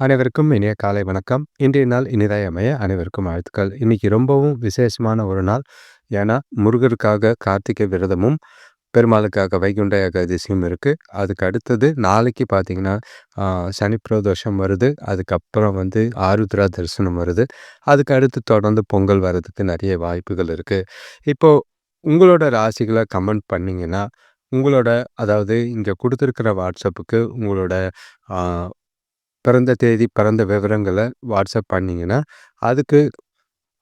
அனைவருக்கும் இனிய காலை வணக்கம். இன்றைய நாள் இனிதாய் அமைய அனைவருக்கும் வாழ்த்துக்கள். இன்னைக்கு ரொம்பவும் விசேஷமான ஒரு நாள். ஏன்னா முருகருக்காக கார்த்திகை விரதமும் பெருமாளுக்காக வைகுண்ட ஏகாதசியும் இருக்குது அதுக்கு அடுத்தது நாளைக்கு பார்த்தீங்கன்னா சனி பிரதோஷம் வருது. அதுக்கப்புறம் வந்து ஆருத்ரா தரிசனம் வருது. அதுக்கு அடுத்து தொடர்ந்து பொங்கல் வர்றதுக்கு நிறைய வாய்ப்புகள் இருக்குது இப்போது உங்களோட ராசிகளை கமெண்ட் பண்ணிங்கன்னா உங்களோட அதாவது இங்கே கொடுத்துருக்கிற வாட்ஸ்அப்புக்கு உங்களோட பிறந்த தேதி பிறந்த விவரங்களை வாட்ஸ்அப் பண்ணிங்கன்னா அதுக்கு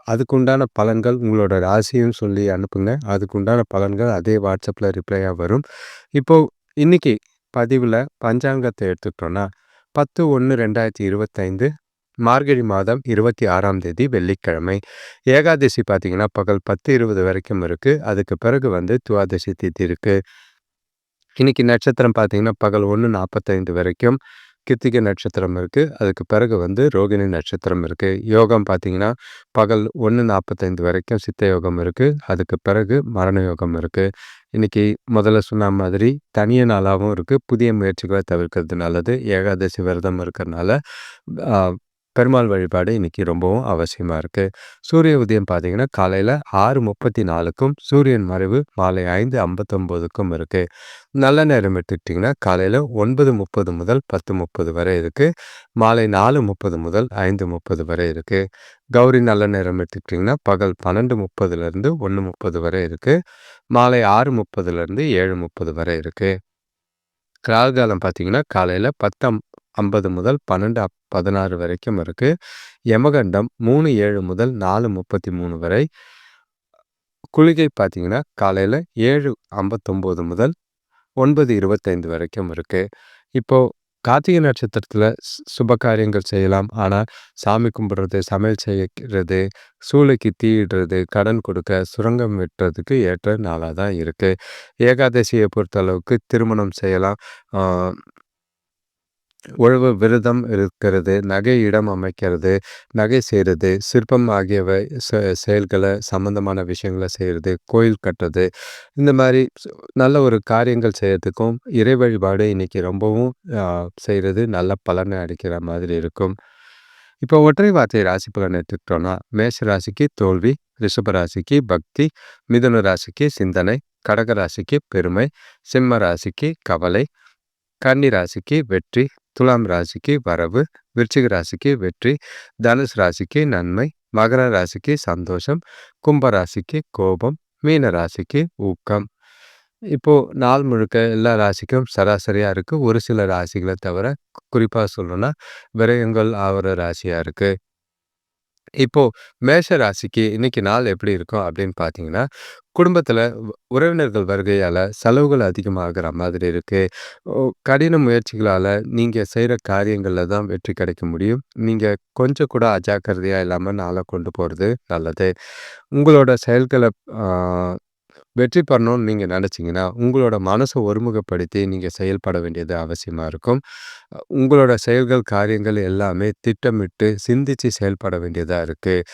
அதுக்குண்டான பலன்கள் உங்களோட ராசியும் சொல்லி அனுப்புங்க. அதுக்குண்டான பலன்கள் அதே வாட்ஸ்அப்பில் ரிப்ளையாக வரும். இப்போது இன்றைக்கி பதிவில் பஞ்சாங்கத்தை எடுத்துக்கிட்டோன்னா பத்து ஒன்று ரெண்டாயிரத்தி இருபத்தைந்து மார்கழி மாதம் இருபத்தி ஆறாம் தேதி வெள்ளிக்கிழமை. ஏகாதசி பார்த்திங்கன்னா பகல் பத்து இருபது வரைக்கும் இருக்குது அதுக்கு பிறகு வந்து துவாதசி திதி இருக்குது இன்றைக்கி நட்சத்திரம் பார்த்திங்கன்னா பகல் ஒன்று நாற்பத்தைந்து வரைக்கும். கித்திகை நட்சத்திரம் இருக்குது அதுக்கு பிறகு வந்து ரோகிணி நட்சத்திரம் இருக்குது யோகம் பார்த்திங்கன்னா பகல் ஒன்று நாற்பத்தைந்து வரைக்கும் சித்த யோகம் இருக்குது அதுக்கு பிறகு மரண யோகம் இருக்குது இன்றைக்கி முதல்ல சொன்ன மாதிரி தனிய நாளாகவும் இருக்குது புதிய முயற்சிகளை தவிர்க்கிறது நல்லது. ஏகாதசி விரதம் இருக்கிறதுனால பெருமாள் வழிபாடு இன்றைக்கி ரொம்பவும் அவசியமாக இருக்குது சூரிய உதயம் பார்த்திங்கன்னா காலையில் ஆறு முப்பத்தி நாலுக்கும் சூரியன் மறைவு மாலை ஐந்து ஐம்பத்தொம்போதுக்கும் இருக்குது நல்ல நேரம் எடுத்துக்கிட்டிங்கன்னா காலையில் ஒன்பது முப்பது முதல் பத்து முப்பது வரை இருக்குது மாலை நாலு முப்பது முதல் ஐந்து முப்பது வரை இருக்குது கௌரி நல்ல நேரம் எடுத்துக்கிட்டிங்கன்னா பகல் பன்னெண்டு முப்பதுலேருந்து ஒன்று முப்பது வரை இருக்குது மாலை ஆறு முப்பதுலேருந்து ஏழு முப்பது வரை இருக்குது ராகுகாலம் பார்த்தீங்கன்னா காலையில் பத்தம் ஐம்பது முதல் பன்னெண்டு பதினாறு வரைக்கும் இருக்குது யமகண்டம் மூணு ஏழு முதல் நாலு முப்பத்தி மூணு வரை. குளிகை பார்த்திங்கன்னா காலையில் ஏழு ஐம்பத்தொம்போது முதல் ஒன்பது இருபத்தைந்து வரைக்கும் இருக்குது இப்போது கார்த்திகை நட்சத்திரத்தில் சுப காரியங்கள் செய்யலாம். ஆனால் சாமி கும்பிட்றது சமையல் செய்கிறது சூளைக்கு தீயிடுறது கடன் கொடுக்க சுரங்கம் வெட்டுறதுக்கு ஏற்ற நாளாக தான் இருக்குது ஏகாதசியை பொறுத்தளவுக்கு திருமணம் செய்யலாம். உழவு விரதம் இருக்கிறது நகை இடம் அமைக்கிறது நகை செய்கிறது சிற்பம் ஆகியவை செயல்களை சம்மந்தமான விஷயங்களை செய்கிறது கோயில் கட்டுறது இந்த மாதிரி நல்ல ஒரு காரியங்கள் செய்கிறதுக்கும் இறை வழிபாடு இன்றைக்கி ரொம்பவும் செய்கிறது நல்ல பலனை அடிக்கிற மாதிரி இருக்கும். இப்போ ஒற்றை வார்த்தை ராசி பலன் எடுத்துக்கிட்டோன்னா மேஷ ராசிக்கு தோல்வி ரிஷப ராசிக்கு பக்தி மிதுன ராசிக்கு சிந்தனை கடக ராசிக்கு பெருமை சிம்ம ராசிக்கு கவலை கன்னி ராசிக்கு வெற்றி துலாம் ராசிக்கு வரவு விருச்சிக ராசிக்கு வெற்றி தனுஷ் ராசிக்கு நன்மை மகர ராசிக்கு சந்தோஷம் கும்ப ராசிக்கு கோபம் மீன ராசிக்கு ஊக்கம். இப்போது நாள் முழுக்க எல்லா ராசிக்கும் சராசரியாக இருக்குது ஒரு சில ராசிகளை தவிர குறிப்பாக சொல்லணும்னா விரயங்கள் ஆகிற ராசியாக இருக்குது இப்போது மேஷ ராசிக்கு இன்னைக்கு நாள் எப்படி இருக்கும் அப்படின்னு பார்த்தீங்கன்னா, குடும்பத்தில் உறவினர்கள் வருகையால் செலவுகள் அதிகமாகிற மாதிரி இருக்குது கடின முயற்சிகளால் நீங்கள் செய்கிற காரியங்களில் தான் வெற்றி கிடைக்க முடியும். நீங்கள் கொஞ்சம் கூட அஜாக்கிரதையாக இல்லாமல் நாளை கொண்டு போகிறது நல்லது. உங்களோட செயல்களை வெற்றி பெறணும்னு நீங்கள் நினச்சிங்கன்னா உங்களோட மனசை ஒருமுகப்படுத்தி நீங்கள் செயல்பட வேண்டியது அவசியமாக இருக்கும். உங்களோட செயல்கள் காரியங்கள் எல்லாமே திட்டமிட்டு சிந்தித்து செயல்பட வேண்டியதாக இருக்குது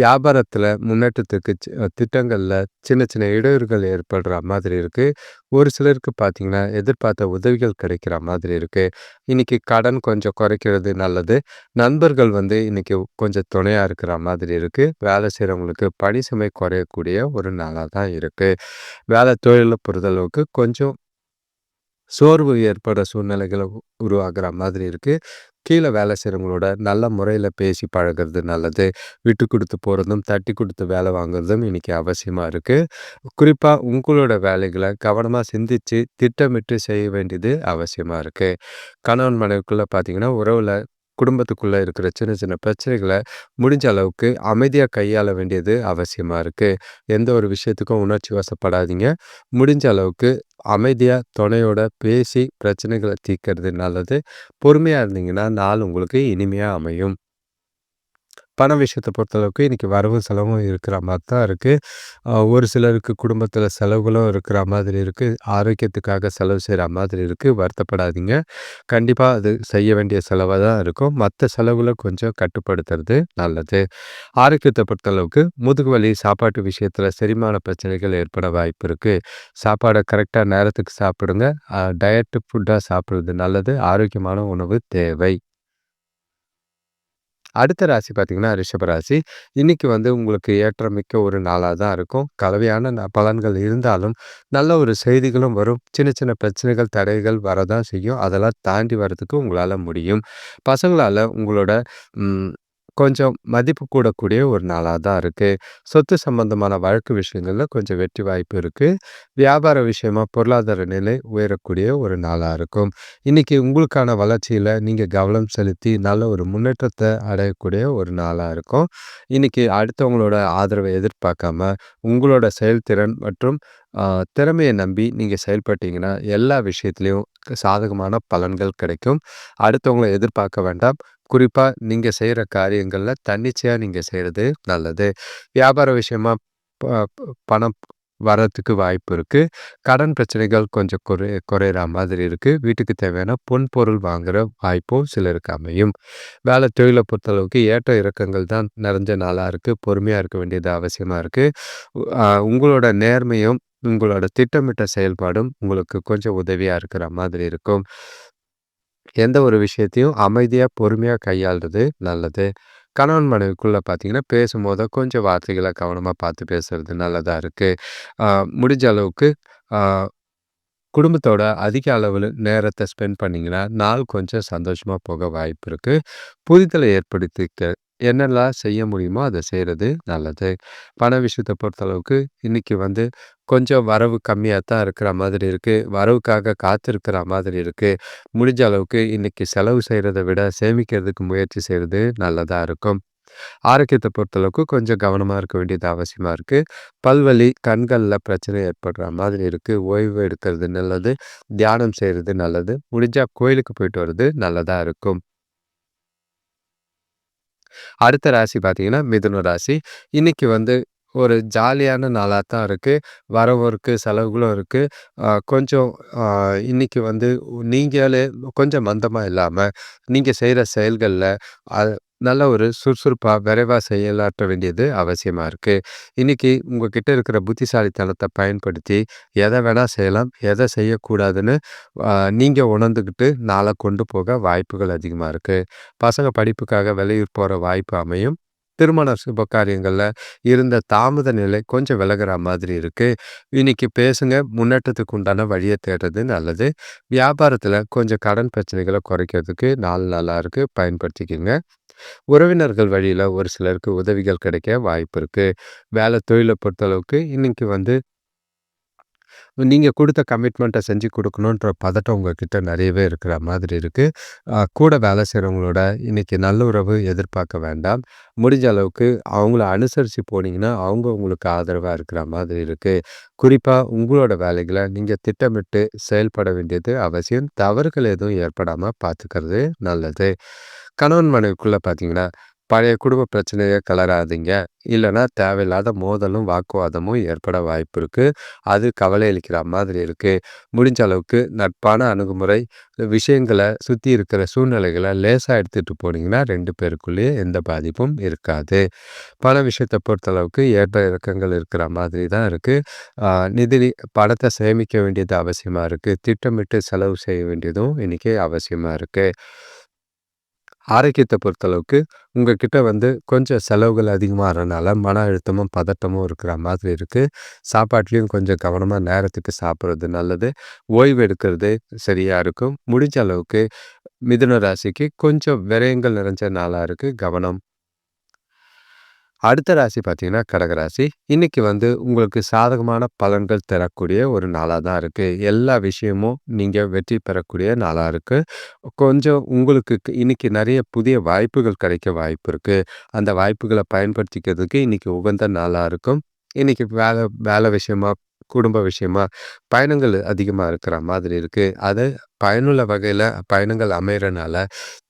வியாபாரத்தில் முன்னேற்றத்துக்கு திட்டங்களில் சின்ன சின்ன இடையூறுகள் ஏற்படுற மாதிரி இருக்குது ஒரு சிலருக்கு பார்த்தீங்கன்னா எதிர்பார்த்த உதவிகள் கிடைக்கிற மாதிரி இருக்குது இன்றைக்கி கடன் கொஞ்சம் குறைக்கிறது நல்லது. நண்பர்கள் வந்து இன்றைக்கி கொஞ்சம் துணையாக இருக்கிற மாதிரி இருக்குது வேலை செய்கிறவங்களுக்கு பணி சுமை குறையக்கூடிய ஒரு நாளாக தான் இருக்குது வேலை தொழிலை பொறுத்தளவுக்கு கொஞ்சம் சோர்வு ஏற்பட சூழ்நிலைகளை உருவாகிற மாதிரி இருக்குது கீழே வேலை செய்கிறவங்களோட நல்ல முறையில் பேசி பழகிறது நல்லது. விட்டு கொடுத்து போகிறதும் தட்டி கொடுத்து வேலை வாங்குறதும் இன்றைக்கி அவசியமாக இருக்குது குறிப்பாக உங்களோட வேலைகளை கவனமாக சிந்தித்து திட்டமிட்டு செய்ய வேண்டியது அவசியமாக இருக்குது கணவன் மனைவிக்குள்ளே பார்த்தீங்கன்னா உறவில் குடும்பத்துக்குள்ளே இருக்கிற சின்ன சின்ன பிரச்சனைகளை முடிஞ்ச அளவுக்கு அமைதியாக கையாள வேண்டியது அவசியமாக இருக்குது எந்த ஒரு விஷயத்துக்கும் உணர்ச்சி வசப்படாதீங்க. முடிஞ்ச அளவுக்கு அமைதியாக துணையோட பேசி பிரச்சனைகளை தீர்க்கறது நல்லது. பொறுமையாக இருந்தீங்கன்னா நாள் உங்களுக்கு இனிமையாக அமையும். பண விஷயத்தை பொறுத்தளவுக்கு இன்றைக்கி வரவு செலவும் இருக்கிற மாதிரி தான் இருக்குது ஒரு சிலருக்கு குடும்பத்தில் செலவுகளும் இருக்கிற மாதிரி இருக்குது ஆரோக்கியத்துக்காக செலவு செய்கிற மாதிரி இருக்குது வருத்தப்படாதீங்க. கண்டிப்பாக அது செய்ய வேண்டிய செலவாக தான் இருக்கும். மற்ற செலவுகளை கொஞ்சம் கட்டுப்படுத்துறது நல்லது. ஆரோக்கியத்தை பொறுத்தளவுக்கு முதுகு வலி சாப்பாட்டு விஷயத்தில் செரிமான பிரச்சனைகள் ஏற்பட வாய்ப்பு இருக்குது சாப்பாடை கரெக்டாக நேரத்துக்கு சாப்பிடுங்க. டயட்டு ஃபுட்டாக சாப்பிட்றது நல்லது. ஆரோக்கியமான உணவு தேவை. அடுத்த ராசி பார்த்தீங்கன்னா, ரிஷப ராசி. இன்றைக்கி வந்து உங்களுக்கு ஏற்றமிக்க ஒரு நாளாக தான் இருக்கும். கலவையான ந பலன்கள் இருந்தாலும், நல்ல ஒரு செய்திகளும் வரும். சின்ன சின்ன பிரச்சனைகள், தடைகள் வரதான் செய்யும். அதெல்லாம் தாண்டி வரதுக்கு உங்களால் முடியும். பசங்களால் உங்களோட கொஞ்சம் மதிப்பு கூடக்கூடிய ஒரு நாளாக தான் இருக்குது சொத்து சம்பந்தமான வழக்கு விஷயங்களில் கொஞ்சம் வெற்றி வாய்ப்பு இருக்குது வியாபார விஷயமா பொருளாதார நிலை உயரக்கூடிய ஒரு நாளாக இருக்கும். இன்றைக்கி உங்களுக்கான வளர்ச்சியில் நீங்கள் கவனம் செலுத்தி நல்ல ஒரு முன்னேற்றத்தை அடையக்கூடிய ஒரு நாளாக இருக்கும். இன்றைக்கி அடுத்தவங்களோட ஆதரவை எதிர்பார்க்காம, உங்களோட செயல்திறன் மற்றும் திறமையை நம்பி நீங்கள் செயல்பட்டீங்கன்னா, எல்லா விஷயத்துலேயும் சாதகமான பலன்கள் கிடைக்கும். அடுத்தவங்களை எதிர்பார்க்க வேண்டாம். குறிப்பாக நீங்கள் செய்கிற காரியங்களில் தன்னிச்சையாக நீங்கள் செய்கிறது நல்லது. வியாபார விஷயமா ப பணம் வரத்துக்கு வாய்ப்பு இருக்குது கடன் பிரச்சனைகள் கொஞ்சம் குறை குறையிற மாதிரி இருக்குது வீட்டுக்கு தேவையான பொன்பொருள் வாங்குகிற வாய்ப்பும் சிலருக்கு அமையும். வேலை தொழிலை பொறுத்தளவுக்கு ஏற்ற இறக்கங்கள் தான் நிறைஞ்ச நாளாக இருக்குது பொறுமையாக இருக்க வேண்டியது அவசியமாக இருக்குது உங்களோட நேர்மையும், உங்களோட திட்டமிட்ட செயல்பாடும் உங்களுக்கு கொஞ்சம் உதவியாக இருக்கிற மாதிரி இருக்கும். எந்த ஒரு விஷயத்தையும் அமைதியாக பொறுமையாக கையாள்றது நல்லது. கணவன் மனைவிக்குள்ளே பார்த்தீங்கன்னா, பேசும்போது கொஞ்சம் வார்த்தைகளை கவனமாக பார்த்து பேசுறது நல்லதாக இருக்குது முடிஞ்ச அளவுக்கு குடும்பத்தோட அதிக அளவில் நேரத்தை ஸ்பெண்ட் பண்ணிங்கன்னா நாள் கொஞ்சம் சந்தோஷமாக போக வாய்ப்பு இருக்குது புரிதலை ஏற்படுத்திக்க என்னெல்லாம் செய்ய முடியுமோ அதை செய்கிறது நல்லது. பண விஷயத்தை பொறுத்தளவுக்கு இன்றைக்கி வந்து கொஞ்சம் வரவு கம்மியாக தான் இருக்கிற மாதிரி இருக்குது வரவுக்காக காத்திருக்கிற மாதிரி இருக்குது முடிஞ்ச அளவுக்கு இன்றைக்கி செலவு செய்கிறத விட சேமிக்கிறதுக்கு முயற்சி செய்கிறது நல்லதாக இருக்கும். ஆரோக்கியத்தை பொறுத்தளவுக்கு கொஞ்சம் கவனமாக இருக்க வேண்டியது அவசியமாக இருக்குது பல்வலி, கண்களில் பிரச்சனை ஏற்படுற மாதிரி இருக்குது ஓய்வு எடுக்கிறது நல்லது. தியானம் செய்கிறது நல்லது. முடிஞ்சால் கோயிலுக்கு போயிட்டு வர்றது நல்லதாக இருக்கும். அடுத்த ராசி பார்த்தீங்கன்னா, மிதுன ராசி. இன்னைக்கு வந்து ஒரு ஜாலியான நாளாக தான் இருக்குது வரவும் இருக்குது செலவுகளும் இருக்குது கொஞ்சம் இன்றைக்கி வந்து நீங்களே கொஞ்சம் மந்தமாக இல்லாமல் நீங்கள் செய்கிற செயல்களில் நல்ல ஒரு சுறுசுறுப்பாக விரைவாக செயலாற்ற வேண்டியது அவசியமாக இருக்குது இன்றைக்கி உங்கள் உங்ககிட்ட இருக்கிற புத்திசாலித்தனத்தை பயன்படுத்தி, எதை வேணால் செய்யலாம், எதை செய்யக்கூடாதுன்னு நீங்கள் உணர்ந்துக்கிட்டு நாளை கொண்டு போக வாய்ப்புகள் அதிகமாக இருக்குது பசங்க படிப்புக்காக வெளியூர் போகிற வாய்ப்பு அமையும். திருமண சுப காரியங்களில் இருந்த தாமத நிலை கொஞ்சம் விலகிற மாதிரி இருக்குது இன்னைக்கு பேசுங்க. முன்னேற்றத்துக்கு உண்டான வழியை தேடுறது நல்லது. வியாபாரத்தில் கொஞ்சம் கடன் பிரச்சனைகளை குறைக்கிறதுக்கு நாள் நல்லா இருக்குது பயன்படுத்திக்கோங்க உறவினர்கள் வழியில் ஒரு சிலருக்கு உதவிகள் கிடைக்க வாய்ப்பு இருக்குது வேலை தொழிலை பொறுத்தளவுக்கு இன்றைக்கி வந்து நீங்கள் கொடுத்த கமிட்மெண்ட்டை செஞ்சு கொடுக்கணுன்ற பதட்டம் உங்ககிட்ட நிறையவே இருக்கிற மாதிரி இருக்குது கூட வேலை செய்கிறவங்களோட இன்றைக்கி நல்ல உறவு எதிர்பார்க்க வேண்டாம். முடிஞ்ச அளவுக்கு அவங்கள அனுசரித்து போனீங்கன்னா, அவங்க உங்களுக்கு ஆதரவாக இருக்கிற மாதிரி இருக்குது குறிப்பாக உங்களோட வேலைகளை நீங்கள் திட்டமிட்டு செயல்பட வேண்டியது அவசியம். தவறுகள் எதுவும் ஏற்படாமல் பார்த்துக்கிறது நல்லது. கணவன் மனைவிக்குள்ளே பார்த்தீங்கன்னா, பழைய குடும்ப பிரச்சனையை கலராதிங்க. இல்லைன்னா தேவையில்லாத மோதலும், வாக்குவாதமும் ஏற்பட வாய்ப்பு இருக்குது அது கவலை அளிக்கிற மாதிரி இருக்குது முடிஞ்ச அளவுக்கு நட்பான அணுகுமுறை, விஷயங்களை சுற்றி இருக்கிற சூழ்நிலைகளை லேசாக எடுத்துகிட்டு போனீங்கன்னா, ரெண்டு பேருக்குள்ளேயே எந்த பாதிப்பும் இருக்காது. பண விஷயத்தை பொறுத்தளவுக்கு ஏற்ற இறக்கங்கள் இருக்கிற மாதிரி தான் இருக்குது நிதி பணத்தை சேமிக்க வேண்டியது அவசியமாக இருக்குது திட்டமிட்டு செலவு செய்ய வேண்டியதும் இன்னைக்கு அவசியமாக இருக்குது ஆரோக்கியத்தை பொறுத்தளவுக்கு, உங்ககிட்ட வந்து கொஞ்சம் செலவுகள் அதிகமாகறனால, மன அழுத்தமும், பதட்டமும் இருக்கிற மாதிரி இருக்குது சாப்பாட்லேயும் கொஞ்சம் கவனமாக நேரத்துக்கு சாப்பிட்றது நல்லது. ஓய்வு எடுக்கிறது சரியாக இருக்கும். முடிஞ்ச அளவுக்கு மிதுன ராசிக்கு கொஞ்சம் விரயங்கள் நிறைஞ்ச நாளாக இருக்குது கவனம். அடுத்த ராசி பார்த்தீங்கன்னா, கடகராசி. இன்னைக்கு வந்து உங்களுக்கு சாதகமான பலன்கள் தரக்கூடிய ஒரு நாளாக தான் இருக்குது எல்லா விஷயமும் நீங்கள் வெற்றி பெறக்கூடிய நாளாக இருக்குது கொஞ்சம் உங்களுக்கு இன்னைக்கு நிறைய புதிய வாய்ப்புகள் கிடைக்க வாய்ப்பு இருக்குது அந்த வாய்ப்புகளை பயன்படுத்திக்கிறதுக்கு இன்னைக்கு உகந்த நாளாக இருக்கும். இன்னைக்கு வேலை வேலை விஷயமா, குடும்ப விஷயமா? பயணங்கள் அதிகமாக இருக்கிற மாதிரி இருக்குது அது பயனுள்ள வகையில் பயணங்கள் அமையறனால,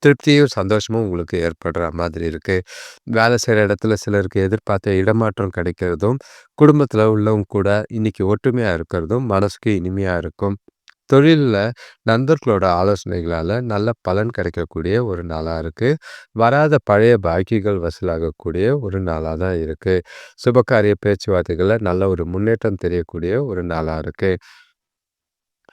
திருப்தியும், சந்தோஷமும் உங்களுக்கு ஏற்படுற மாதிரி இருக்குது வேலை செய்கிற இடத்துல சிலருக்கு எதிர்பார்த்த இடமாற்றம் கிடைக்கிறதும், குடும்பத்தில் உள்ளவங்க கூட இன்னைக்கு ஒற்றுமையாக இருக்கிறதும் மனசுக்கு இனிமையாக இருக்கும். தொழில்ல நண்பர்களோட ஆலோசனைகளால நல்ல பலன் கிடைக்கக்கூடிய ஒரு நாளா இருக்கு. வராத பழைய பாக்கிகள் வசூலாகக்கூடிய ஒரு நாளா தான் இருக்கு. சுபகாரிய பேச்சுவார்த்தைகள்ல நல்ல ஒரு முன்னேற்றம் தெரியக்கூடிய ஒரு நாளா இருக்கு.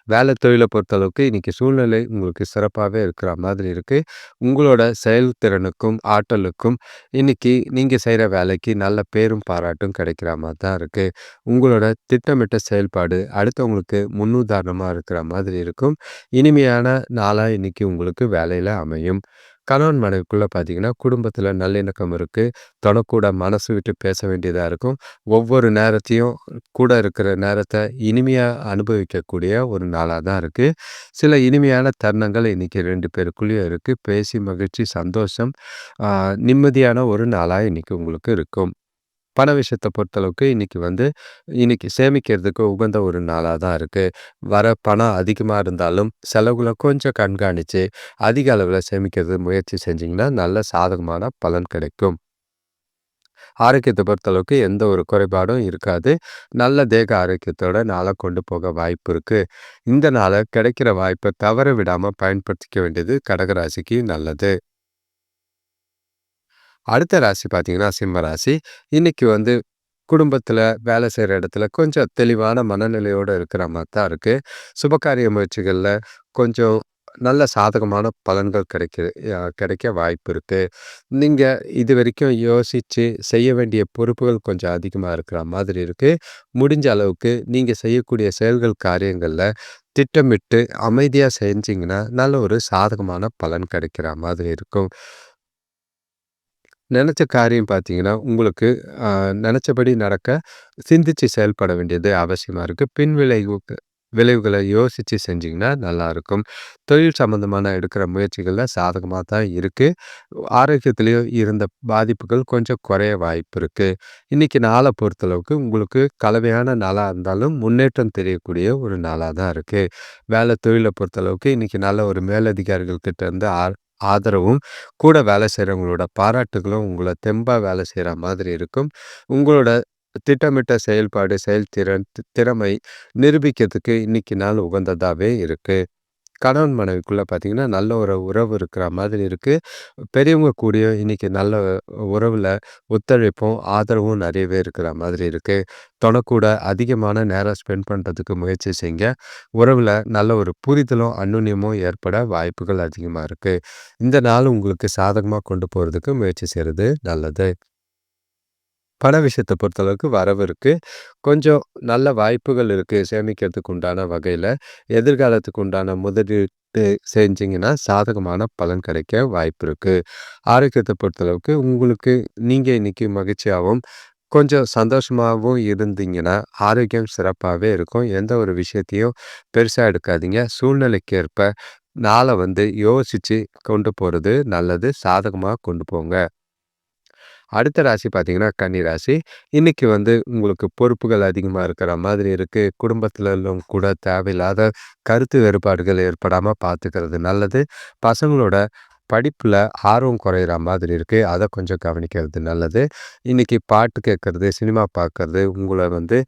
வேலை தொழிலை பொறுத்தளவுக்கு இன்றைக்கி சூழ்நிலை உங்களுக்கு சிறப்பாகவே இருக்கிற மாதிரி இருக்குது உங்களோட செயல்திறனுக்கும் ஆற்றலுக்கும் இன்றைக்கி நீங்கள் செய்கிற வேலைக்கு நல்ல பேரும் பாராட்டும் கிடைக்கிற மாதிரி தான் இருக்குது உங்களோட திட்டமிட்ட செயல்பாடு அடுத்தவங்களுக்கு முன்னுதாரணமாக இருக்கிற மாதிரி இருக்கும். இனிமையான நாளாக இன்றைக்கி உங்களுக்கு வேலையில் அமையும். கணவன் மனைவிக்குள்ளே பார்த்தீங்கன்னா குடும்பத்தில் நல்லிணக்கம் இருக்குது தனக்கூட மனசு விட்டு பேச வேண்டியதாக இருக்கும். ஒவ்வொரு நேரத்தையும் கூட இருக்கிற நேரத்தை இனிமையாக அனுபவிக்கக்கூடிய ஒரு நாளாக தான் இருக்குது சில இனிமையான தருணங்கள் இன்றைக்கி ரெண்டு பேருக்குள்ளேயும் இருக்குது பேசி மகிழ்ச்சி சந்தோஷம் நிம்மதியான ஒரு நாளாக இன்றைக்கி உங்களுக்கு இருக்கும். பண விஷயத்தை பொறுத்தளவுக்கு இன்றைக்கி வந்து இன்றைக்கி சேமிக்கிறதுக்கு உகந்த ஒரு நாளாக தான் இருக்குது வர பணம் அதிகமாக இருந்தாலும் செலவுகளை கொஞ்சம் கண்காணித்து அதிக அளவில் சேமிக்கிறது முயற்சி செஞ்சிங்கன்னா நல்ல சாதகமான பலன் கிடைக்கும். ஆரோக்கியத்தை பொறுத்தளவுக்கு எந்த ஒரு குறைபாடும் இருக்காது. நல்ல தேக ஆரோக்கியத்தோட நாளை கொண்டு போக வாய்ப்பு இருக்குது இந்த நாளை கிடைக்கிற வாய்ப்பை தவற விடாமல் பயன்படுத்திக்க வேண்டியது கடகராசிக்கு நல்லது. அடுத்த ராசி பார்த்தீங்கன்னா சிம்ம ராசி. இன்னைக்கு வந்து குடும்பத்தில் வேலை செய்கிற இடத்துல கொஞ்சம் தெளிவான மனநிலையோடு இருக்கிற மாதிரி தான் இருக்குது சுபகாரிய முயற்சிகளில் கொஞ்சம் நல்ல சாதகமான பலன்கள் கிடைக்க கிடைக்க வாய்ப்பு இருக்குது நீங்கள் இது வரைக்கும் யோசித்து செய்ய வேண்டிய பொறுப்புகள் கொஞ்சம் அதிகமாக இருக்கிற மாதிரி இருக்குது முடிஞ்ச அளவுக்கு நீங்கள் செய்யக்கூடிய செயல்கள் காரியங்களில் திட்டமிட்டு அமைதியாக செஞ்சிங்கன்னா நல்ல ஒரு சாதகமான பலன் கிடைக்கிற மாதிரி இருக்கும். நினச்ச காரியம் பார்த்தீங்கன்னா, உங்களுக்கு நினச்சபடி நடக்க சிந்திச்சு செயல்பட வேண்டியது அவசியமாக இருக்குது பின் விளைவுக்கு விளைவுகளை யோசித்து செஞ்சிங்கன்னா நல்லாயிருக்கும். தொழில் சம்மந்தமான எடுக்கிற முயற்சிகளில் சாதகமாக தான் இருக்குது ஆரோக்கியத்திலயும் இருந்த பாதிப்புகள் கொஞ்சம் குறைய வாய்ப்பு இருக்குது இன்றைக்கி நாளை பொறுத்தளவுக்கு உங்களுக்கு கலவையான நாளாக இருந்தாலும் முன்னேற்றம் தெரியக்கூடிய ஒரு நாளாக தான் இருக்குது வேலை தொழிலை பொறுத்தளவுக்கு இன்றைக்கி நல்ல ஒரு மேலதிகாரிகள் கிட்டேருந்து ஆ ஆதரவும், கூட வேலை செய்கிறவங்களோட பாராட்டுகளும் உங்களை தெம்பாக வேலை செய்கிற மாதிரி இருக்கும். உங்களோட திட்டமிட்ட செயல்பாடு, செயல்திறன், திறமை நிரூபிக்கிறதுக்கு இன்னைக்கு நாள் உகந்ததாகவே இருக்குது கணவன் மனைவிக்குள்ளே பார்த்தீங்கன்னா, நல்ல ஒரு உறவு இருக்கிற மாதிரி இருக்குது பெரியவங்க கூடயும் இன்றைக்கி நல்ல உறவில் ஒத்துழைப்பும், ஆதரவும் நிறையவே இருக்கிற மாதிரி இருக்குது தொணக்கூட அதிகமான நேரம் ஸ்பெண்ட் பண்ணுறதுக்கு முயற்சி செய்யுங்க. உறவில் நல்ல ஒரு புரிதலும், அன்னுன்யமும் ஏற்பட வாய்ப்புகள் அதிகமாக இருக்குது இந்த நாள் உங்களுக்கு சாதகமாக கொண்டு போகிறதுக்கு முயற்சி செய்கிறது நல்லது. பண விஷயத்தை பொறுத்தளவுக்கு வரவு இருக்குது கொஞ்சம் நல்ல வாய்ப்புகள் இருக்குது சேமிக்கிறதுக்கு உண்டான வகையில். எதிர்காலத்துக்கு உண்டான முதலீட்டு செஞ்சிங்கன்னா சாதகமான பலன் கிடைக்க வாய்ப்பு இருக்குது ஆரோக்கியத்தை பொறுத்தளவுக்கு உங்களுக்கு நீங்கள் இன்றைக்கி மகிழ்ச்சியாகவும் கொஞ்சம் சந்தோஷமாகவும் இருந்தீங்கன்னா ஆரோக்கியம் சிறப்பாகவே இருக்கும். எந்த ஒரு விஷயத்தையும் பெருசாக எடுக்காதீங்க. சூழ்நிலைக்கு ஏற்ப நாளை வந்து யோசித்து கொண்டு போகிறது நல்லது. சாதகமாக கொண்டு போங்க. அடுத்த ராசி பார்த்தீங்கன்னா கன்னி ராசி. இன்னைக்கு வந்து உங்களுக்கு பொறுப்புகள் அதிகமாக இருக்கிற மாதிரி இருக்குது குடும்பத்திலும் கூட தேவையில்லாத கருத்து வேறுபாடுகள் ஏற்படாமல் பார்த்துக்கிறது நல்லது. பசங்களோட படிப்பில் ஆர்வம் குறையிற மாதிரி இருக்குது அதை கொஞ்சம் கவனிக்கிறது நல்லது. இன்றைக்கி பாட்டு கேட்குறது சினிமா பார்க்குறது உங்களை வந்து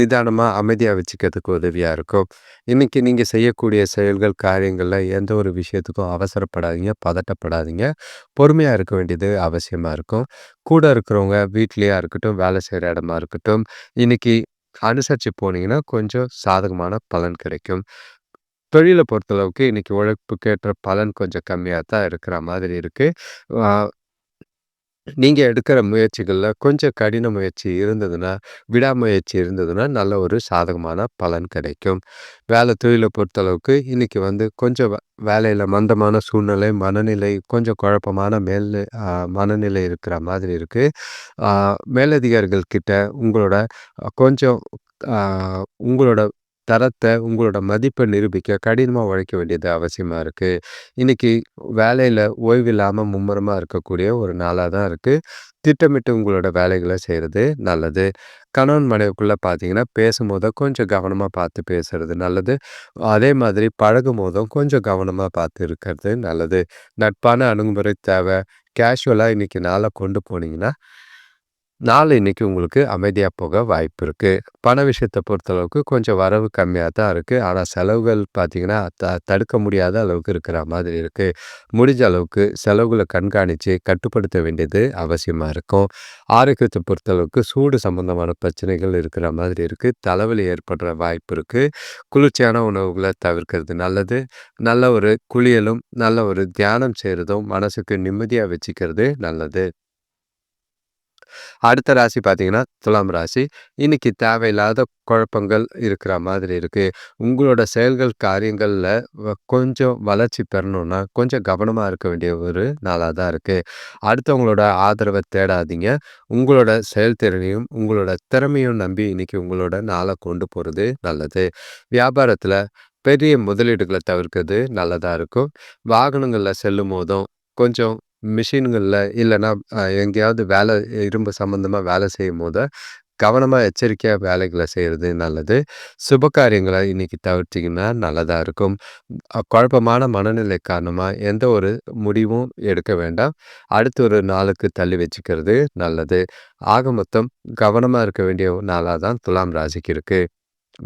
நிதானமாக அமைதியாக வச்சுக்கிறதுக்கு உதவியாக இருக்கும். இன்றைக்கி நீங்கள் செய்யக்கூடிய செயல்கள் காரியங்களில் எந்த ஒரு விஷயத்துக்கும் அவசரப்படாதீங்க பதட்டப்படாதீங்க. பொறுமையாக இருக்க வேண்டியது அவசியமாக இருக்கும். கூட இருக்கிறவங்க வீட்லேயா இருக்கட்டும் வேலை செய்கிற இடமா இருக்கட்டும் இன்றைக்கி அனுசரித்து போனீங்கன்னா கொஞ்சம் சாதகமான பலன் கிடைக்கும். தொழிலை பொறுத்தளவுக்கு இன்னைக்கு உழைப்புக்கேற்ற பலன் கொஞ்சம் கம்மியாக தான் இருக்கிற மாதிரி இருக்குது நீங்கள் எடுக்கிற முயற்சிகளில் கொஞ்சம் கடின முயற்சி இருந்ததுன்னா, விடாமுயற்சி இருந்ததுன்னா, நல்ல ஒரு சாதகமான பலன் கிடைக்கும். வேலை தொழிலை பொறுத்தளவுக்கு இன்றைக்கி வந்து கொஞ்சம் வேலையில் மந்தமான சூழ்நிலை, மனநிலை கொஞ்சம் குழப்பமான மேல் மனநிலை இருக்கிற மாதிரி இருக்குது மேலதிகாரிகள் கிட்ட உங்களோட கொஞ்சம் உங்களோட தரத்தை உங்களோட மதிப்பை நிரூபிக்க கடினமாக உழைக்க வேண்டியது அவசியமாக இருக்குது இன்றைக்கி வேலையில் ஓய்வு இல்லாமல் மும்முரமாக இருக்கக்கூடிய ஒரு நாளாக தான் இருக்குது திட்டமிட்டு உங்களோட வேலைகளை செய்கிறது நல்லது. கணவன் மனைவிக்குள்ளே பார்த்தீங்கன்னா பேசும்போதும் கொஞ்சம் கவனமாக பார்த்து பேசுகிறது நல்லது. அதே மாதிரி பழகும் போதும் கொஞ்சம் கவனமாக பார்த்து இருக்கிறது நல்லது. நட்பான அணுகுமுறை தேவை. கேஷுவலாக இன்றைக்கி நாளை கொண்டு போனீங்கன்னா நாள் இன்னைக்கு உங்களுக்கு அமைதியாக போக வாய்ப்பு இருக்குது பண விஷயத்த பொறுத்தளவுக்கு கொஞ்சம் வரவு கம்மியாக தான் இருக்குது ஆனால் செலவுகள் பார்த்திங்கன்னா த தடுக்க முடியாத அளவுக்கு இருக்கிற மாதிரி இருக்குது முடிஞ்ச அளவுக்கு செலவுகளை கண்காணித்து கட்டுப்படுத்த வேண்டியது அவசியமாக இருக்கும். ஆரோக்கியத்தை பொறுத்தளவுக்கு சூடு சம்பந்தமான பிரச்சனைகள் இருக்கிற மாதிரி இருக்குது தலைவலி ஏற்படுற வாய்ப்பு இருக்குது குளிர்ச்சியான உணவுகளை தவிர்க்கிறது நல்லது. நல்ல ஒரு குளியலும், நல்ல ஒரு தியானம் செய்கிறதும் மனசுக்கு நிம்மதியாக வச்சுக்கிறது நல்லது. அடுத்த ராசி பார்த்தீங்கன்னா, துலாம் ராசி. இன்னைக்கு தேவையில்லாத குழப்பங்கள் இருக்கிற மாதிரி இருக்கு. உங்களோட செயல்கள், காரியங்களில் வ கொஞ்சம் வளர்ச்சி பெறணும்னா, கொஞ்சம் கவனமாக இருக்க வேண்டிய ஒரு நாளாக தான் இருக்கு. அடுத்தவங்களோட ஆதரவை தேடாதீங்க. உங்களோட செயல்திறனையும், உங்களோட திறமையும் நம்பி இன்னைக்கு உங்களோட நாளை கொண்டு போகிறது நல்லது. வியாபாரத்தில் பெரிய முதலீடுகளை தவிர்க்கிறது நல்லதாக இருக்கும். வாகனங்களில் செல்லும் போதும் கொஞ்சம் மிஷின்களில் இல்லைன்னா எங்கேயாவது வேலை இரும்பு சம்மந்தமாக வேலை செய்யும் போது கவனமாக எச்சரிக்கையாக வேலைகளை செய்கிறது நல்லது. சுப காரியங்களை இன்னைக்கு தவிர்த்திங்கன்னா நல்லதாக இருக்கும். குழப்பமான மனநிலை காரணமாக எந்த ஒரு முடிவும் எடுக்க வேண்டாம். அடுத்த ஒரு நாளுக்கு தள்ளி வச்சுக்கிறது நல்லது. ஆக மொத்தம் கவனமாக இருக்க வேண்டிய நாளாக தான் துலாம் ராசிக்கு இருக்குது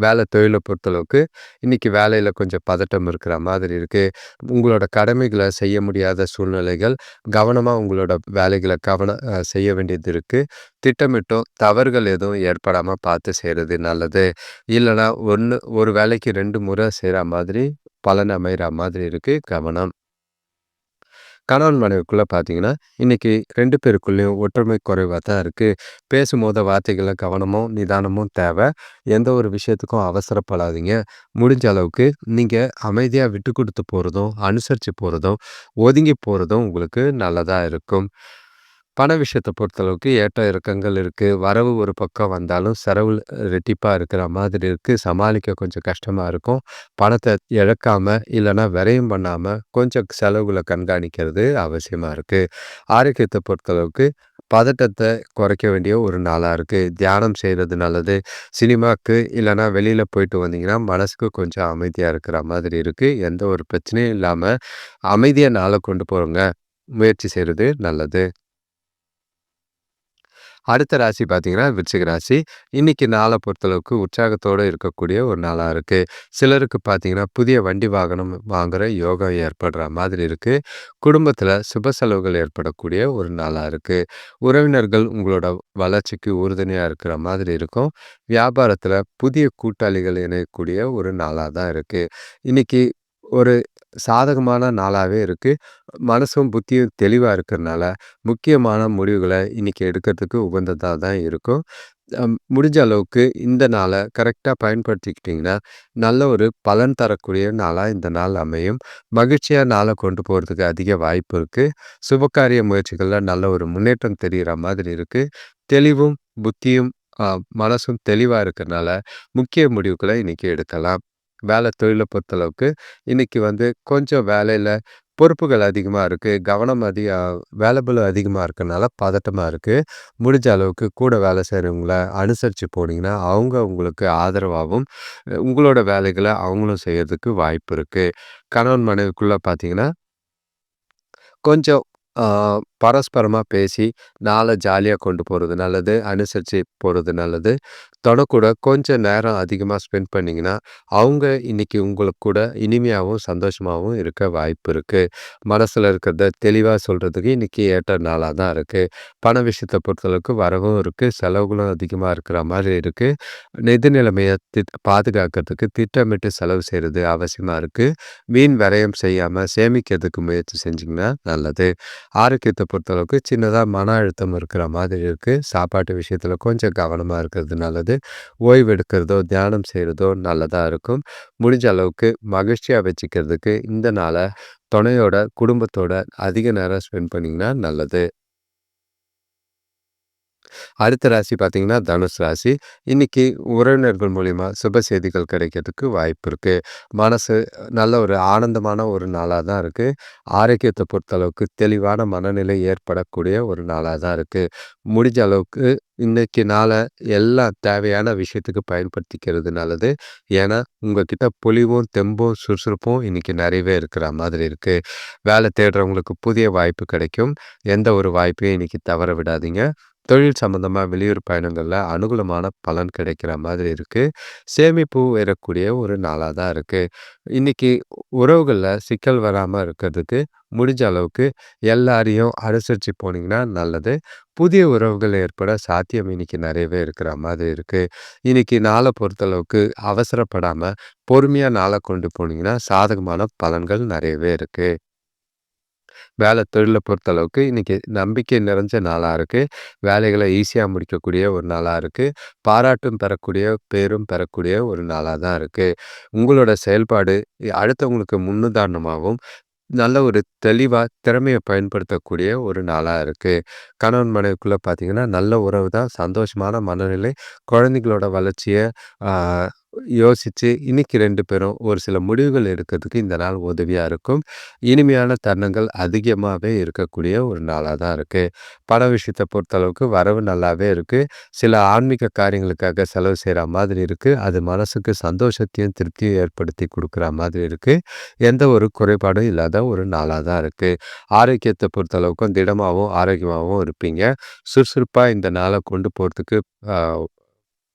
வேலை தொழிலை பொறுத்தளவுக்கு, இன்றைக்கி வேலையில் கொஞ்சம் பதட்டம் இருக்கிற மாதிரி இருக்குது உங்களோட கடமைகளை செய்ய முடியாத சூழ்நிலைகள். கவனமாக உங்களோட வேலைகளை கவன செய்ய வேண்டியது இருக்குது திட்டமிட்டும் தவறுகள் எதுவும் ஏற்படாமல் பார்த்து செய்கிறது நல்லது. இல்லைனா ஒன்று ஒரு வேலைக்கு ரெண்டு முறை செய்கிற மாதிரி பலன் அமைகிற மாதிரி இருக்குது கவனம். கணவன் மனைவிக்குள்ளே பார்த்தீங்கன்னா, இன்றைக்கி ரெண்டு பேருக்குள்ளேயும் ஒற்றுமை குறைவாக தான் இருக்குது பேசும்போது வார்த்தைகளை கவனமும், நிதானமும் தேவை. எந்த ஒரு விஷயத்துக்கும் அவசரப்படாதீங்க. முடிஞ்ச அளவுக்கு நீங்கள் அமைதியாக விட்டு கொடுத்து போகிறதும் அனுசரித்து போகிறதும் ஒதுங்கி போகிறதும் உங்களுக்கு நல்லதாக இருக்கும். பண விஷயத்தை பொறுத்தளவுக்கு ஏற்ற இறக்கங்கள் இருக்குது வரவு ஒரு பக்கம் வந்தாலும், செலவு ரெட்டிப்பாக இருக்கிற மாதிரி இருக்குது சமாளிக்க கொஞ்சம் கஷ்டமாக இருக்கும். பணத்தை இழக்காமல் இல்லைன்னா விரயம் பண்ணாமல் கொஞ்சம் செலவுகளை கண்காணிக்கிறது அவசியமாக இருக்குது ஆரோக்கியத்தை பொறுத்தளவுக்கு பதட்டத்தை குறைக்க வேண்டிய ஒரு நாளாக இருக்குது தியானம் செய்கிறது நல்லது. சினிமாக்கு இல்லைனா வெளியில் போயிட்டு வந்தீங்கன்னா, மனசுக்கு கொஞ்சம் அமைதியாக இருக்கிற மாதிரி இருக்குது எந்த ஒரு பிரச்சனையும் இல்லாமல் அமைதியை நாளை கொண்டு போகிறோங்க முயற்சி செய்கிறது நல்லது. அடுத்த ராசி பார்த்தீங்கன்னா, விருச்சிக ராசி. இன்னைக்கு நாளை பொறுத்தளவுக்கு உற்சாகத்தோடு இருக்கக்கூடிய ஒரு நாளாக இருக்குது சிலருக்கு பார்த்தீங்கன்னா, புதிய வண்டி வாகனம் வாங்குகிற யோகம் ஏற்படுற மாதிரி இருக்குது குடும்பத்தில் சுப செலவுகள் ஏற்படக்கூடிய ஒரு நாளாக இருக்குது உறவினர்கள் உங்களோட வளர்ச்சிக்கு உறுதுணையாக இருக்கிற மாதிரி இருக்கும். வியாபாரத்தில் புதிய கூட்டாளிகள் இணையக்கூடிய ஒரு நாளாக தான் இருக்குது இன்னைக்கு ஒரு சாதகமான நாளாகவே இருக்குது மனசும், புத்தியும் தெளிவாக இருக்கிறனால, முக்கியமான முடிவுகளை இன்றைக்கி எடுக்கிறதுக்கு உகந்ததாக தான் இருக்கும். முடிஞ்ச அளவுக்கு இந்த நாளை கரெக்டாக பயன்படுத்திக்கிட்டிங்கன்னா நல்ல ஒரு பலன் தரக்கூடிய நாளாக இந்த நாள் அமையும். மகிழ்ச்சியாக நாளை கொண்டு போகிறதுக்கு அதிக வாய்ப்பு இருக்குது சுபகாரிய முயற்சிகளில் நல்ல ஒரு முன்னேற்றம் தெரிகிற மாதிரி இருக்குது தெளிவும், புத்தியும், மனசும் தெளிவாக இருக்கிறனால முக்கிய முடிவுகளை இன்றைக்கி எடுக்கலாம். வேலை தொழிலை பொறுத்தளவுக்கு, இன்றைக்கி வந்து கொஞ்சம் வேலையில் பொறுப்புகள் அதிகமாக இருக்குது கவனம் அதிக வேலை அதிகமாக இருக்கனால பதட்டமாக இருக்குது முடிஞ்ச அளவுக்கு கூட வேலை செய்கிறவங்கள அனுசரித்து போனீங்கன்னா, அவங்க உங்களுக்கு ஆதரவாகவும் உங்களோட வேலைகளை அவங்களும் செய்கிறதுக்கு வாய்ப்பு இருக்குது கணவன் மனைவிக்குள்ளே பார்த்தீங்கன்னா கொஞ்சம் பரஸ்பரமாக பேசி, நாளை ஜாலியாக கொண்டு போகிறது நல்லது. அனுசரித்து போகிறது நல்லது. தொடக்கூட கொஞ்சம் நேரம் அதிகமாக ஸ்பெண்ட் பண்ணிங்கன்னா அவங்க இன்னைக்கு உங்களுக்கு கூட இனிமையாகவும் சந்தோஷமாகவும் இருக்க வாய்ப்பு இருக்குது மனசில் இருக்கிறத தெளிவாக சொல்கிறதுக்கு இன்றைக்கி ஏற்ற நாளாக தான் இருக்குது பண விஷயத்தை பொறுத்தளவுக்கு வரவும் இருக்குது செலவுகளும் அதிகமாக இருக்கிற மாதிரி இருக்குது நிதி நிலைமையை திட் பாதுகாக்கிறதுக்கு திட்டமிட்டு செலவு செய்கிறது அவசியமாக இருக்குது மீன் விரயம் செய்யாமல் சேமிக்கிறதுக்கு முயற்சி செஞ்சிங்கன்னா நல்லது. ஆரோக்கியத்தை பொறுத்தளவுக்கு சின்னதாக மன அழுத்தம் இருக்கிற மாதிரி இருக்குது சாப்பாட்டு விஷயத்தில் கொஞ்சம் கவனமாக இருக்கிறது நல்லது. ஓய்வு எடுக்கிறதோ, தியானம் செய்கிறதோ நல்லதாக இருக்கும். முடிஞ்ச அளவுக்கு மகிழ்ச்சியாக வச்சுக்கிறதுக்கு இந்த நாளை துணையோட, குடும்பத்தோட அதிக நேரம் ஸ்பெண்ட் பண்ணிங்கன்னா நல்லது. அடுத்த ராசி பார்த்தீங்கன்னா, தனுசு ராசி. இன்றைக்கி உறவினர்கள் மூலிமா சுப செய்திகள் கிடைக்கிறதுக்கு வாய்ப்பு இருக்குது மனசு நல்ல ஒரு ஆனந்தமான ஒரு நாளாக தான் இருக்குது ஆரோக்கியத்தை பொறுத்தளவுக்கு தெளிவான மனநிலை ஏற்படக்கூடிய ஒரு நாளாக தான் இருக்குது முடிஞ்ச அளவுக்கு இன்றைக்கி நாளை எல்லாம் தேவையான விஷயத்துக்கு பயன்படுத்திக்கிறது நல்லது. ஏன்னா, உங்ககிட்ட பொலிவும், தெம்பும், சுறுசுறுப்பும் இன்றைக்கி நிறையவே இருக்கிற மாதிரி இருக்குது வேலை தேடுறவங்களுக்கு புதிய வாய்ப்பு கிடைக்கும். எந்த ஒரு வாய்ப்பையும் இன்னைக்கு தவற விடாதீங்க. தொழில் சம்மந்தமாக வெளியூர் பயணங்களில் அனுகூலமான பலன் கிடைக்கிற மாதிரி இருக்குது சேமிப்பு உயரக்கூடிய ஒரு நாளாக தான் இருக்குது இன்னைக்கு உறவுகளில் சிக்கல் வராமல் இருக்கிறதுக்கு முடிஞ்ச அளவுக்கு எல்லாரையும் அனுசரித்து போனீங்கன்னா நல்லது. புதிய உறவுகள் ஏற்பட சாத்தியம் இன்னைக்கு நிறையவே இருக்கிற மாதிரி இருக்குது இன்றைக்கி நாளை பொறுத்தளவுக்கு அவசரப்படாமல் பொறுமையாக நாளை கொண்டு போனீங்கன்னா சாதகமான பலன்கள் நிறையவே இருக்குது வேலை தொழிலை பொறுத்தளவுக்கு இன்றைக்கி நம்பிக்கை நிறைஞ்ச நாளாக இருக்குது வேலைகளை ஈஸியாக முடிக்கக்கூடிய ஒரு நாளாக இருக்குது பாராட்டும் பெறக்கூடிய, பேரும் பெறக்கூடிய ஒரு நாளாக தான் இருக்குது உங்களோட செயல்பாடு அடுத்தவங்களுக்கு முன்னுதாரணமாகவும் நல்ல ஒரு தெளிவாக திறமையை பயன்படுத்தக்கூடிய ஒரு நாளாக இருக்குது கணவன் மனைவிக்குள்ளே பார்த்தீங்கன்னா, நல்ல உறவு தான், சந்தோஷமான மனநிலை, குழந்தைகளோட வளர்ச்சியை யோசித்து இன்னைக்கு ரெண்டு பேரும் ஒரு சில முடிவுகள் எடுக்கிறதுக்கு இந்த நாள் உதவியாக இருக்கும். இனிமையான தருணங்கள் அதிகமாகவே இருக்கக்கூடிய ஒரு நாளாக தான் இருக்குது பண விஷயத்தை பொறுத்தளவுக்கு வரவு நல்லாவே இருக்குது சில ஆன்மீக காரியங்களுக்காக செலவு செய்கிற மாதிரி இருக்குது அது மனசுக்கு சந்தோஷத்தையும், திருப்தியும் ஏற்படுத்தி கொடுக்குற மாதிரி இருக்குது எந்த ஒரு குறைபாடும் இல்லாத ஒரு நாளாக தான் இருக்குது ஆரோக்கியத்தை பொறுத்தளவுக்கும் திடமாகவும் ஆரோக்கியமாகவும் இருப்பீங்க. சுறுசுறுப்பாக இந்த நாளை கொண்டு போகிறதுக்கு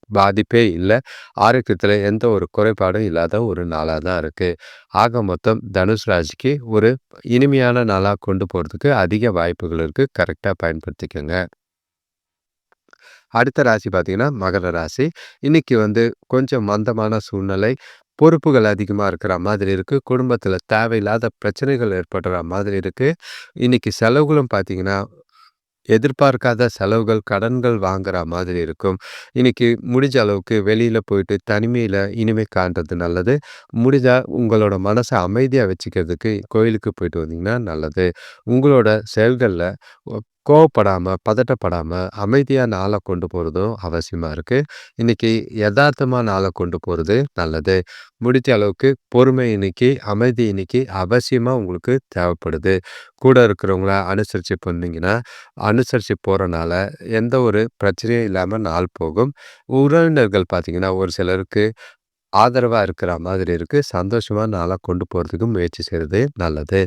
பாதிப்பே இல்லை. ஆரோக்கியத்தில் எந்த ஒரு குறைபாடும் இல்லாத ஒரு நாளாக தான் இருக்குது ஆக மொத்தம் தனுஷ் ராசிக்கு ஒரு இனிமையான நாளாக கொண்டு போகிறதுக்கு அதிக வாய்ப்புகள் இருக்குது கரெக்டாக பயன்படுத்திக்கோங்க. அடுத்த ராசி பார்த்தீங்கன்னா, மகர ராசி. இன்றைக்கி வந்து கொஞ்சம் மந்தமான சூழ்நிலை, பொறுப்புகள் அதிகமாக இருக்கிற மாதிரி இருக்குது குடும்பத்தில் தேவையில்லாத பிரச்சனைகள் ஏற்படுற மாதிரி இருக்குது இன்றைக்கி செலவுகளும் பார்த்தீங்கன்னா, எதிர்பார்க்காத செலவுகள், கடன்கள் வாங்குற மாதிரி இருக்கும். இன்னைக்கு முடிஞ்ச அளவுக்கு வெளியில் போயிட்டு தனிமையில் இனிமை காண்றது நல்லது. முடிஞ்சால் உங்களோட மனசை அமைதியாக வச்சுக்கிறதுக்கு கோயிலுக்கு போயிட்டு வந்தீங்கன்னா நல்லது. உங்களோட செயல்களில் கோவப்படாமல் பதட்டப்படாமல் அமைதியாக நாளை கொண்டு போகிறதும் அவசியமாக இருக்குது இன்றைக்கி எதார்த்தமா நாளை கொண்டு போகிறது நல்லது. முடிஞ்ச அளவுக்கு பொறுமை இன்னைக்கு, அமைதி இன்னைக்கு அவசியமாக உங்களுக்கு தேவைப்படுது. கூட இருக்கிறவங்கள அனுசரித்து போனீங்கன்னா, அனுசரித்து போகிறனால எந்த ஒரு பிரச்சனையும் இல்லாமல் நாள் போகும். உறவினர்கள் பார்த்தீங்கன்னா, ஒரு சிலருக்கு ஆதரவாக இருக்கிற மாதிரி இருக்குது சந்தோஷமாக நாளாக கொண்டு போகிறதுக்கும் முயற்சி செய்கிறது நல்லது.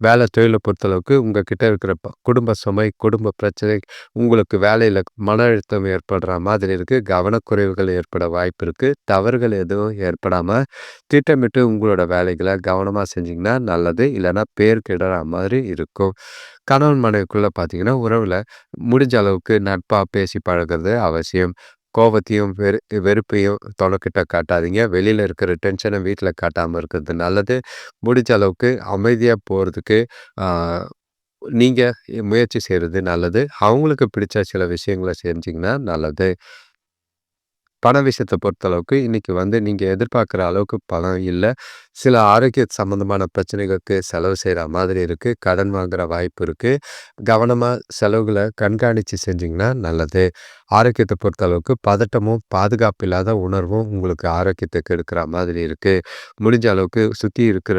வேலை தொழிலை பொறுத்தளவுக்கு உங்ககிட்ட இருக்கிற குடும்ப சுமை, குடும்ப பிரச்சனை, உங்களுக்கு வேலையில் மன அழுத்தம் ஏற்படுற மாதிரி இருக்குது கவனக்குறைவுகள் ஏற்பட வாய்ப்பு இருக்குது தவறுகள் எதுவும் ஏற்படாமல் திட்டமிட்டு உங்களோட வேலைகளை கவனமாக செஞ்சிங்கன்னா நல்லது. இல்லைன்னா பேர் கெடுற மாதிரி இருக்கும். கணவன் மனைவிக்குள்ளே பார்த்தீங்கன்னா, உறவில் முடிஞ்ச அளவுக்கு நட்பாக பேசி பழகுறது அவசியம். கோபத்தையும் வெறு வெறுப்பையும் தொலைக்கிட்ட காட்டாதீங்க. வெளியில் இருக்கிற டென்ஷனை வீட்டில் காட்டாமல் இருக்கிறது நல்லது. முடிஞ்ச அளவுக்கு அமைதியாக போகிறதுக்கு நீங்கள் முயற்சி செய்கிறது நல்லது. அவங்களுக்கு பிடிச்ச சில விஷயங்கள செஞ்சிங்கன்னா நல்லது. பண விஷயத்தை பொறுத்தளவுக்கு இன்றைக்கி வந்து நீங்கள் எதிர்பார்க்குற அளவுக்கு பணம் இல்லை சில ஆரோக்கிய சம்மந்தமான பிரச்சனைகளுக்கு செலவு செய்கிற மாதிரி இருக்குது கடன் வாங்குகிற வாய்ப்பு இருக்குது கவனமாக செலவுகளை கண்காணித்து செஞ்சிங்கன்னா நல்லது. ஆரோக்கியத்தை பொறுத்தளவுக்கு பதட்டமும், பாதுகாப்பு இல்லாத உணர்வும் உங்களுக்கு ஆரோக்கியத்துக்கு கெடுக்கிற மாதிரி இருக்குது முடிஞ்ச அளவுக்கு சுற்றி இருக்கிற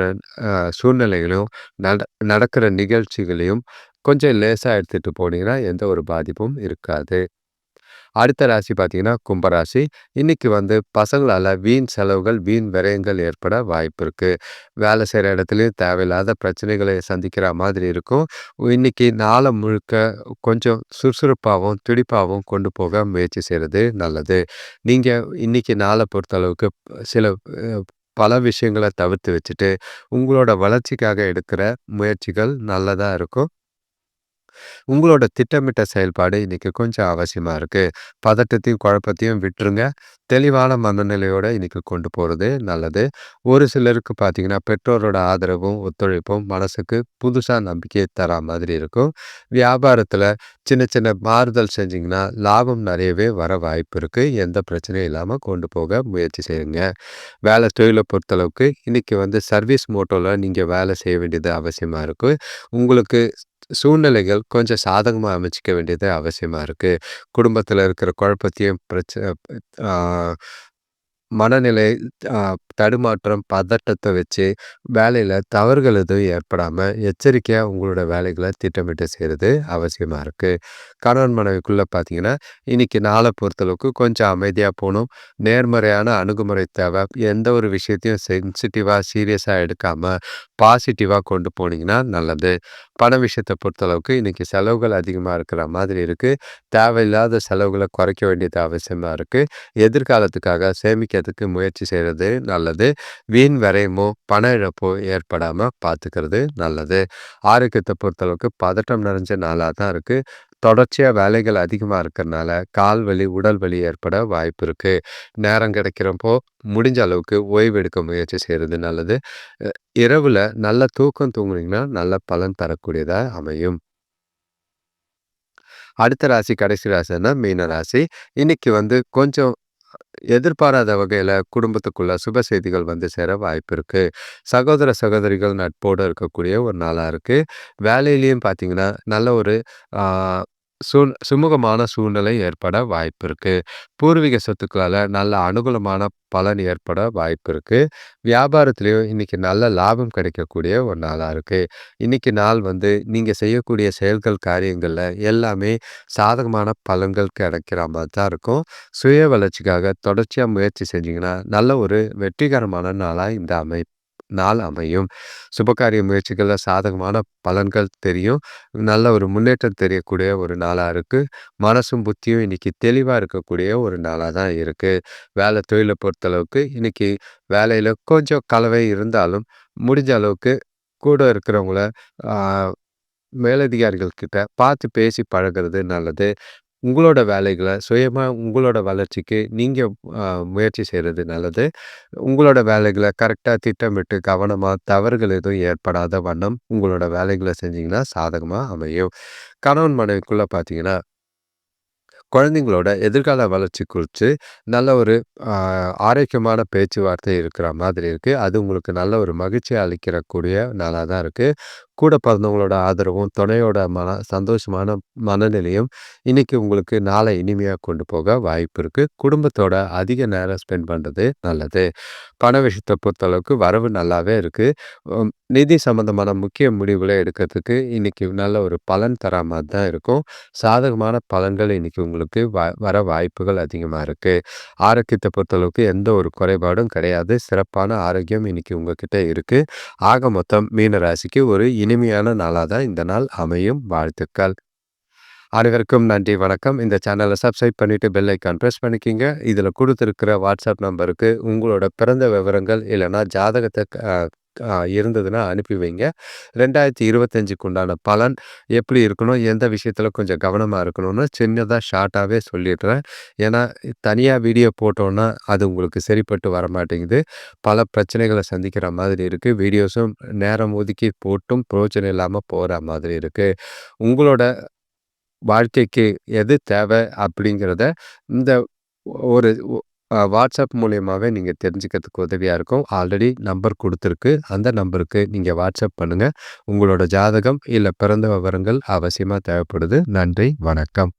சூழ்நிலைகளையும், நட நடக்கிற நிகழ்ச்சிகளையும் கொஞ்சம் லேசாக எடுத்துகிட்டு போனீங்கன்னா, எந்த ஒரு பாதிப்பும் இருக்காது. அடுத்த ராசி பார்த்தீங்கன்னா, கும்பராசி. இன்னைக்கு வந்து பசங்களால் வீண் செலவுகள், வீண் விரயங்கள் ஏற்பட வாய்ப்பு இருக்குது வேலை செய்கிற இடத்துலையும் தேவையில்லாத பிரச்சனைகளை சந்திக்கிற மாதிரி இருக்கும். இன்னைக்கு நாளை முழுக்க கொஞ்சம் சுறுசுறுப்பாகவும் துடிப்பாகவும் கொண்டு போக முயற்சி செய்கிறது நல்லது. நீங்கள் இன்னைக்கு நாளை பொறுத்தளவுக்கு சில பல விஷயங்கள தவிர்த்து வச்சுட்டு, உங்களோட வளர்ச்சிக்காக எடுக்கிற முயற்சிகள் நல்லதாக இருக்கும். உங்களோட திட்டமிட்ட செயல்பாடு இன்றைக்கி கொஞ்சம் அவசியமாக இருக்குது பதட்டத்தையும், குழப்பத்தையும் விட்டுருங்க. தெளிவான மனநிலையோட இன்றைக்கி கொண்டு போகிறது நல்லது. ஒரு சிலருக்கு பார்த்தீங்கன்னா, பெற்றோரோட ஆதரவும், ஒத்துழைப்பும் மனசுக்கு புதுசாக நம்பிக்கையை தரா மாதிரி இருக்கும். வியாபாரத்தில் சின்ன சின்ன மாறுதல் செஞ்சிங்கன்னா லாபம் நிறையவே வர வாய்ப்பு இருக்குது எந்த பிரச்சனையும் இல்லாமல் கொண்டு போக முயற்சி செய்யுங்க. வேலை தொழிலை பொறுத்தளவுக்கு இன்றைக்கி வந்து சர்வீஸ் மோட்டோவில் நீங்கள் வேலை செய்ய வேண்டியது அவசியமாக இருக்குது உங்களுக்கு சூழ்நிலைகள் கொஞ்சம் சாதகமாக அமைச்சிக்க வேண்டியது அவசியமாக இருக்குது குடும்பத்தில் இருக்கிற குழப்பத்தையும், பிரச்ச மனநிலை அ தடுமாற்றம், பதட்டத்த வச்சு வேலையில தவறுகள் எதுவும் ஏற்படாம எச்சரிக்கையா உங்களோட வேலைகள திட்டமிட்டு செய்றது அவசியமா இருக்கு. கணவன் மனைவிக்குள்ள பார்த்தீங்கன்னா, இன்னைக்கு நாள பொறுத்தளவுக்கு கொஞ்சம் அமைதியா போணும். நேர்மறையான அணுகுமுறை தேவை. எந்த ஒரு விஷயத்தையும் சென்சிட்டிவா, சீரியஸா எடுக்காம பாசிட்டிவா கொண்டு போனீங்கன்னா நல்லது. பண விஷயத்த பொறுத்தளவுக்கு இன்னைக்கு செலவுகள் அதிகமா இருக்கிற மாதிரி இருக்கு. தேவையில்லாத செலவுகள குறைக்க வேண்டியது அவசியமா இருக்கு. எதிர்காலத்துக்காக சேமிக்க சேமிக்கிறதுக்கு முயற்சி செய்கிறது நல்லது. வீண் வரையமோ பண இழப்போ ஏற்படாம பார்த்துக்கிறது நல்லது. ஆரோக்கியத்தை பொறுத்தளவுக்கு பதட்டம் நிறைஞ்ச நாளாக தான் இருக்கு. தொடர்ச்சியா வேலைகள் அதிகமா இருக்கிறனால கால் வலி, உடல் வலி ஏற்பட வாய்ப்பு இருக்கு. நேரம் கிடைக்கிறப்போ முடிஞ்ச அளவுக்கு ஓய்வு எடுக்க முயற்சி செய்கிறது நல்லது. இரவில் இரவுல நல்ல தூக்கம் தூங்குனீங்கன்னா, நல்ல பலன் தரக்கூடியதாக அமையும். அடுத்த ராசி கடைசி ராசின்னா மீன ராசி. இன்னைக்கு வந்து கொஞ்சம் எதிர்பாராத வகையில் குடும்பத்துக்குள்ளே சுப செய்திகள் வந்து சேர வாய்ப்பு இருக்குது சகோதர, சகோதரிகள் நட்போட இருக்கக்கூடிய ஒரு நாளாக இருக்குது வேலையிலையும் பார்த்தீங்கன்னா, நல்ல ஒரு ஆ சூழ் சுமூகமான சூழ்நிலை ஏற்பட வாய்ப்பு இருக்குது பூர்வீக சொத்துக்களால் நல்ல அனுகூலமான பலன் ஏற்பட வாய்ப்பு இருக்குது வியாபாரத்துலேயும் இன்றைக்கி நல்ல லாபம் கிடைக்கக்கூடிய ஒரு நாளாக இருக்குது இன்றைக்கி நாள் வந்து நீங்கள் செய்யக்கூடிய செயல்கள், காரியங்களில் எல்லாமே சாதகமான பலன்கள் கிடைக்கிற மாதிரி தான் இருக்கும். சுய வளர்ச்சிக்காக தொடர்ச்சியாக முயற்சி செஞ்சிங்கன்னா நல்ல ஒரு வெற்றிகரமான நாளாக இந்த அமை நாள் அமையும். சுபகாரிய முயற்சிகளில் சாதகமான பலன்கள் தெரியும். நல்ல ஒரு முன்னேற்றம் தெரியக்கூடிய ஒரு நாளாக இருக்குது மனசும், புத்தியும் இன்றைக்கி தெளிவாக இருக்கக்கூடிய ஒரு நாளாக தான் இருக்குது வேலை தொழிலை பொறுத்தளவுக்கு இன்றைக்கி வேலையில் கொஞ்சம் கலவை இருந்தாலும், முடிஞ்ச அளவுக்கு கூட இருக்கிறவங்கள மேலதிகாரிகள் கிட்ட பார்த்து பேசி பழகுறது நல்லது. உங்களோட வேலைகளை சுயமாக உங்களோட வளர்ச்சிக்கு நீங்கள் முயற்சி செய்கிறது நல்லது. உங்களோட வேலைகளை கரெக்டாக திட்டமிட்டு கவனமாக தவறுகள் எதுவும் ஏற்படாத வண்ணம் உங்களோட வேலைகளை செஞ்சிங்கன்னா சாதகமாக அமையும். கணவன் மனைவிக்குள்ளே பார்த்தீங்கன்னா குழந்தைங்களோட எதிர்கால வளர்ச்சி குறித்து நல்ல ஒரு ஆரோக்கியமான பேச்சுவார்த்தை இருக்கிற மாதிரி இருக்குது அது உங்களுக்கு நல்ல ஒரு மகிழ்ச்சி அளிக்கிறக்கூடிய நாளாக தான் இருக்குது கூட பிறந்தவங்களோட ஆதரவும், துணையோட மன சந்தோஷமான மனநிலையும் இன்னைக்கு உங்களுக்கு நாளை இனிமையாக கொண்டு போக வாய்ப்பு இருக்கு. குடும்பத்தோட அதிக நேரம் ஸ்பெண்ட் பண்ணுறது நல்லது. பண விஷயத்தை பொறுத்தளவுக்கு வரவு நல்லாவே இருக்கு. நிதி சம்மந்தமான முக்கிய முடிவுகளை எடுக்கிறதுக்கு இன்னைக்கு நல்ல ஒரு பலன் தர மாதிரி தான் இருக்கும். சாதகமான பலன்கள் இன்னைக்கு உங்களுக்கு வ வர வாய்ப்புகள் அதிகமாக இருக்கு. ஆரோக்கியத்தை பொறுத்தளவுக்கு எந்த ஒரு குறைபாடும் கிடையாது. சிறப்பான ஆரோக்கியம் இன்னைக்கு உங்ககிட்ட இருக்கு. ஆக மொத்தம் மீன ராசிக்கு ஒரு இனிமையான நாளாக தான் இந்த நாள் அமையும். வாழ்த்துக்கள். அனைவருக்கும் நன்றி, வணக்கம். இந்த சேனலை சப்ஸ்கிரைப் பண்ணிவிட்டு பெல் ஐக்கான் ப்ரெஸ் பண்ணிக்கங்க. இதில் கொடுத்துருக்கிற வாட்ஸ்அப் நம்பருக்கு உங்களோட பிறந்த விவரங்கள் இல்லைனா ஜாதகத்தை இருந்ததுன்னா அனுப்பி வைங்க. 2025க்கு உண்டான பலன் எப்படி இருக்கணும், எந்த விஷயத்தில் கொஞ்சம் கவனமாக இருக்கணும்னு சின்னதாக ஷார்ட்டாகவே சொல்லிடுறேன். ஏன்னா, தனியாக வீடியோ போட்டோன்னா அது உங்களுக்கு சரிப்பட்டு வர மாட்டேங்குது பல பிரச்சனைகளை சந்திக்கிற மாதிரி இருக்குது வீடியோஸும் நேரம் ஒதுக்கி போட்டும் பிரயோஜனம் இல்லாமல் போகிற மாதிரி இருக்குது உங்களோட வாழ்க்கைக்கு எது தேவை அப்படிங்கிறத இந்த ஒரு வாட்ஸ்அப் மூலியமாகவே நீங்கள் தெரிஞ்சுக்கிறதுக்கு உதவியாக இருக்கும். ஆல்ரெடி நம்பர் கொடுத்துருக்கு அந்த நம்பருக்கு நீங்கள் வாட்ஸ்அப் பண்ணுங்கள் உங்களோட ஜாதகம் இல்லை பிறந்த விவரங்கள் அவசியமாக தேவைப்படுது. நன்றி, வணக்கம்.